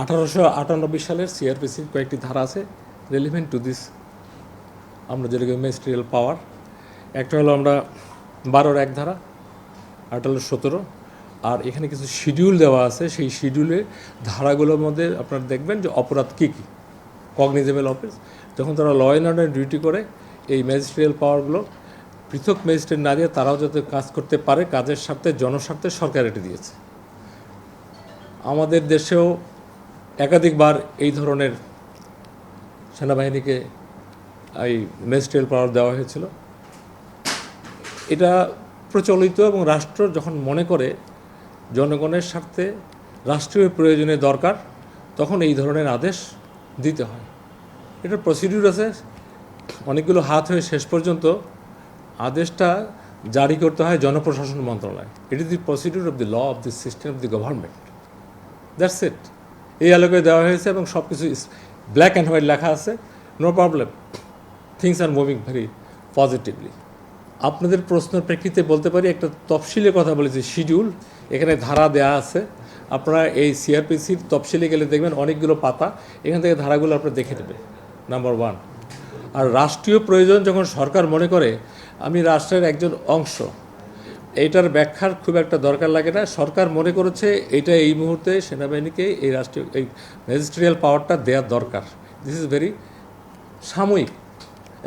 আঠারোশো আটানব্বই সালের সিআরপিসির কয়েকটি ধারা আছে রেলিভেন্ট টু দিস আমরা যেরকম মেস্ট্রিয়াল পাওয়ার একটা হলো আমরা বারোর এক ধারা হলো সতেরো, আর এখানে কিছু শিডিউল দেওয়া আছে, সেই শিডিউলে ধারাগুলোর মধ্যে আপনারা দেখবেন যে অপরাধ কী কী। কগনিজেবল অফিস যখন তারা ল অ্যান্ড অর্ডার ডিউটি করে, এই ম্যাজিস্ট্রিয়াল পাওয়ারগুলো পৃথক ম্যাজিস্ট্রেট না দিয়ে তারাও যাতে কাজ করতে পারে, কাজের স্বার্থে, জনস্বার্থে সরকার এটি দিয়েছে। আমাদের দেশেও একাধিকবার এই ধরনের সেনাবাহিনীকে এই ম্যাজিস্ট্রিয়াল পাওয়ার দেওয়া হয়েছিল। এটা প্রচলিত এবং রাষ্ট্র যখন মনে করে জনগণের স্বার্থে রাষ্ট্রীয় প্রয়োজনে দরকার, তখন এই ধরনের আদেশ দিতে হয়। এটার প্রসিডিউর আছে। অনেকগুলো হাত হয়ে শেষ পর্যন্ত আদেশটা জারি করতে হয় জনপ্রশাসন মন্ত্রণালয়। It is the procedure of the law of the system of the government that's it এই আলোকে দেওয়া হয়েছে এবং সব কিছু ব্ল্যাক অ্যান্ড হোয়াইট লেখা আছে। No problem things are moving very positively আপনাদের প্রশ্নের প্রেক্ষিতে বলতে পারি, একটা তফসিলের কথা বলেছি শিডিউল এখানে ধারা দেয়া আছে। আপনারা এই সিআরপিসির তফসিলে গেলে দেখবেন অনেকগুলো পাতা, এখান থেকে ধারাগুলো আপনারা দেখে নেবে নাম্বার ওয়ান আর রাষ্ট্রীয় প্রয়োজন যখন সরকার মনে করে, আমি রাষ্ট্রের একজন অংশ এইটার ব্যাখ্যার খুব একটা দরকার লাগে না। সরকার মনে করেছে এটা এই মুহূর্তে সেনাবাহিনীকে এই রাষ্ট্রীয়, এই ম্যাজিস্ট্রিয়াল পাওয়ারটা দেওয়ার দরকার। দিস ইজ ভেরি সাময়িক।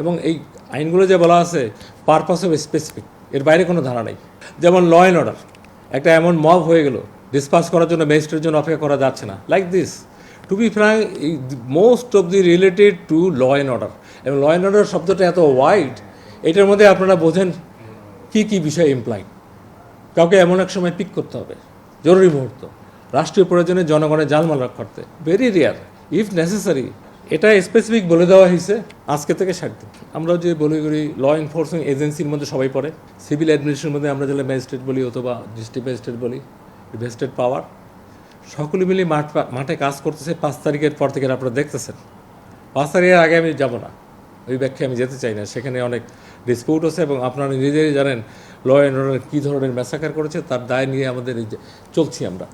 এবং এই আইনগুলো যে বলা আছে পারপাস অফ স্পেসিফিক এর বাইরে কোনো ধারা নেই। যেমন ল অ্যান্ড অর্ডার একটা এমন মব হয়ে গেল ডিসপাস করার জন্য ম্যাজিস্ট্রেটের জন্য অপেক্ষা করা যাচ্ছে না। Like this to be frank most of the related to law and order এবং ল অ্যান্ড অর্ডার শব্দটা এত ওয়াইড এটার মধ্যে আপনারা বোঝেন কী কী বিষয় ইমপ্লাই কাউকে এমন এক সময় পিক করতে হবে। জরুরি মুহূর্ত। রাষ্ট্রীয় প্রয়োজনে জনগণের জালমাল করতে ভেরি রেয়ার ইফ নেসেসারি এটা স্পেসিফিক বলে দেওয়া হয়েছে আজকে থেকে ষাট দিন। আমরা যে বলি করি ল এনফোর্সিং এজেন্সির মধ্যে সবাই পড়ে। সিভিল অ্যাডমিনিস্ট্রেশনের মধ্যে আমরা যেটা ম্যাজিস্ট্রেট বলি অথবা ডিস্ট্রিক্ট ম্যাজিস্ট্রেট বলি ভেস্টেড পাওয়ার সকলে মিলে মাঠ মাঠে কাজ করতেছে। পাঁচ তারিখের পর থেকে আপনারা দেখতেছেন। পাঁচ তারিখের আগে আমি যাব না। ওই ব্যাখ্যা আমি যেতে চাই না। সেখানে অনেক ডিসপিউট আছে এবং আপনারা নিজেই জানেন ল অ্যান্ড অর্ডার কী ধরনের ম্যাসাকার করেছে, তার দায় নিয়ে আমাদের চলছি আমরা।